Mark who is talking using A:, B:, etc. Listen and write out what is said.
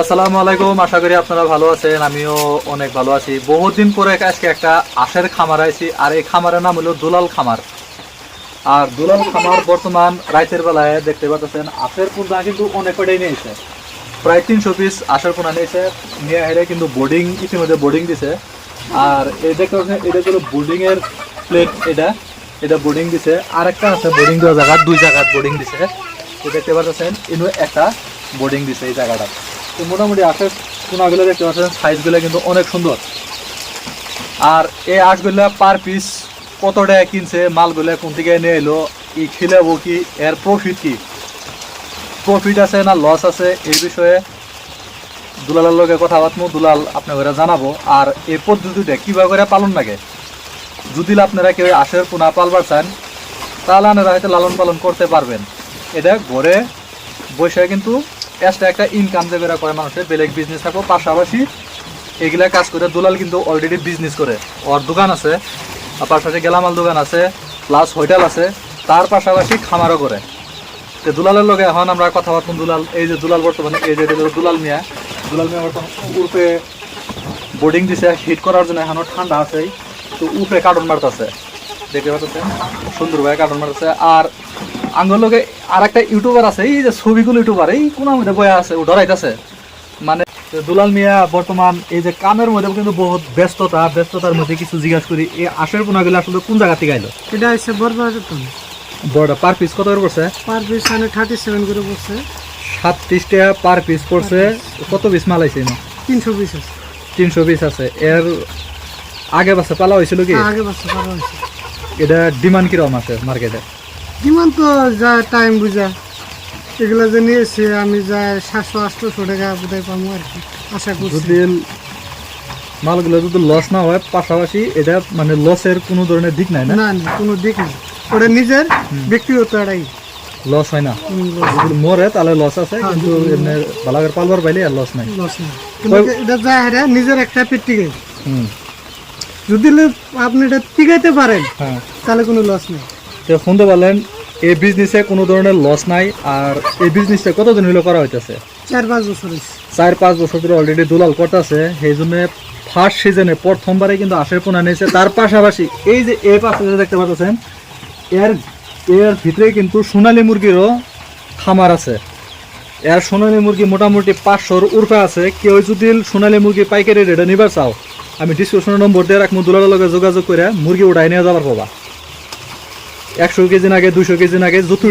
A: আসসালামু আলাইকুম, আশা করি আপনারা ভালো আছেন, আমিও অনেক ভালো আছি। বহুদিন পরে আজকে একটা আশের খামার আইছি, আর এই খামারের নাম হলো দুলাল খামার। আর দুলাল খামার বর্তমান রাইতের বেলায় দেখতে পাচ্ছেন আশের পোনা কিন্তু অনেক কটাই নিয়েছে। প্রায় তিনশো পিস আশের পোনা নিয়েছে, নিয়ে হেরে কিন্তু বোর্ডিং ইতিমধ্যে বোর্ডিং দিছে। আর এই দেখতে পাচ্ছেন, এটা হলো বোর্ডিং এর প্লেট এটা। এটা বোর্ডিং দিছে আর একটা আছে বোর্ডিং দেওয়া জায়গা, দুই জায়গা বোর্ডিং দিছে। তো দেখতে পাচ্ছেন ইনু একটা বোর্ডিং দিছে এই জায়গাটা। তো মোটামুটি আশের পোনাগুলো দেখতে পাচ্ছেন সাইজগুলো কিন্তু অনেক সুন্দর। আর এই আটগুলা পার পিস কত টাকা কিনছে, মালগুলো কোন থেকে নিয়ে এলো কি খিলাবো কি, এর প্রফিট কি? প্রফিট আছে না লস আছে, এই বিষয়ে দুলালের লগে কথা বাতমু, দুলাল আপনারা জানাব। আর এই পদ্ধতিটা কীভাবে করে পালন লাগে? যদি আপনারা কেউ আশের পোনা পালবার চান, তাহলে আপনারা হয়তো লালন পালন করতে পারবেন। এটা ঘরে বসে কিন্তু এক্সট্রা একটা ইনকাম দেবে এরা করে মানুষের, বেলেগ বিজনেস থাকব পাশাপাশি এগুলা কাজ করে দুলাল কিন্তু অলরেডি বিজনেস করে। ওর দোকান আছে পাশাপাশি গেলামাল দোকান আছে প্লাস হোটেল আছে, তার পাশাপাশি খামারও করে। তো দুলালের লগে এখন আমরা কথা বলতাম দুলাল, এই যে দুলাল বর্তমানে, এই যে দুলাল মিয়া দুলাল মিয়া বর্তমানে উর্ফে বোর্ডিং দিছে হিট করার জন্য এখনও ঠান্ডা আছে তো উপরে কার্টন মারতেছে। দেখতে পাচ্ছেন? সুন্দর ভাবে কার্টন মারতেছে, আর আঙ্গল লোকে আর একটা ইউটিউবার আছে এই যে ছবিগুলো ইউটিউবার এই কোন মধ্যে বয়া আছে ও ডরাইতেছে। মানে দুলাল মিয়া বর্তমান এই যে কামের মধ্যে কিন্তু বহুত ব্যস্ততা ব্যস্ততার মধ্যে কিছু জিজ্ঞাসা করি এই আশের পোনাগুলো আসলে কোন জায়গা থেকে আইলো
B: এটা হচ্ছে বরবাদন
A: বড় পার পিস কত করে পড়ছে?
B: পার পিস মানে থার্টি সেভেন করে পড়ছে।
A: সাতত্রিশ টাকা পার পিস পড়ছে কত পিস মাল আইছে
B: তিনশো পিস আছে।
A: তিনশো পিস আছে এর আগে বাসে পালা হয়েছিল কি?
B: আগে বাচ্চা পারা হয়েছে।
A: এটা ডিমান্ড কীরকম আছে মার্কেটে
B: কিমান তো যা টাইম বুঝা। এগুলো যে নিয়েছি আমি যা সাতশো আটশোশো টাকা বোধহয় পাবো আর কি। আশা করছি।
A: মালগুলো যদি লস না হয় পাশাপাশি এটা মানে লসের কোনো ধরনের দিক নাই না?
B: না কোনো দিক নেই। ওটা নিজের ব্যক্তিগত এটাই
A: লস হয় না। যদি মরে তাহলে লস আছে
B: হ্যাঁ,
A: কিন্তু এমনি বালাগের পালবার পাইলে আর লস নাই।
B: Loss নাই। এটা যা হেরে নিজের একটা
A: হুম।
B: যদি আপনি এটা টিকাইতে পারেন
A: হ্যাঁ।
B: তাহলে কোনো লস নেই।
A: তো শুনতে পারলেন এই বিজনেসে কোনো ধরনের লস নাই আর এই বিজনেসটা কতদিন হলো করা হইতেছে?
B: চার পাঁচ বছর
A: চার পাঁচ বছর ধরে অলরেডি দুলাল করতেছে সেই জন্য ফার্স্ট সিজনে প্রথমবারে কিন্তু আশের পোনা নিয়েছে। তার পাশাপাশি এই যে এই পাশে যে দেখতে পাচ্ছেন এর এর ভিতরে কিন্তু সোনালী মুরগিরও খামার আছে। এর সোনালী মুরগি মোটামুটি পাঁচশোর উর্ফে আছে। কেউ যদি সোনালী মুরগি পাইকারি রেটে নিবার চাও আমি ডিসক্রিপশনের নম্বর দিয়ে রাখব। দুলালের লগে যোগাযোগ করে মুরগি উঠাই নিয়ে যাবার পাবা। একশো কেজি আগে দুশো কেজি আগে যত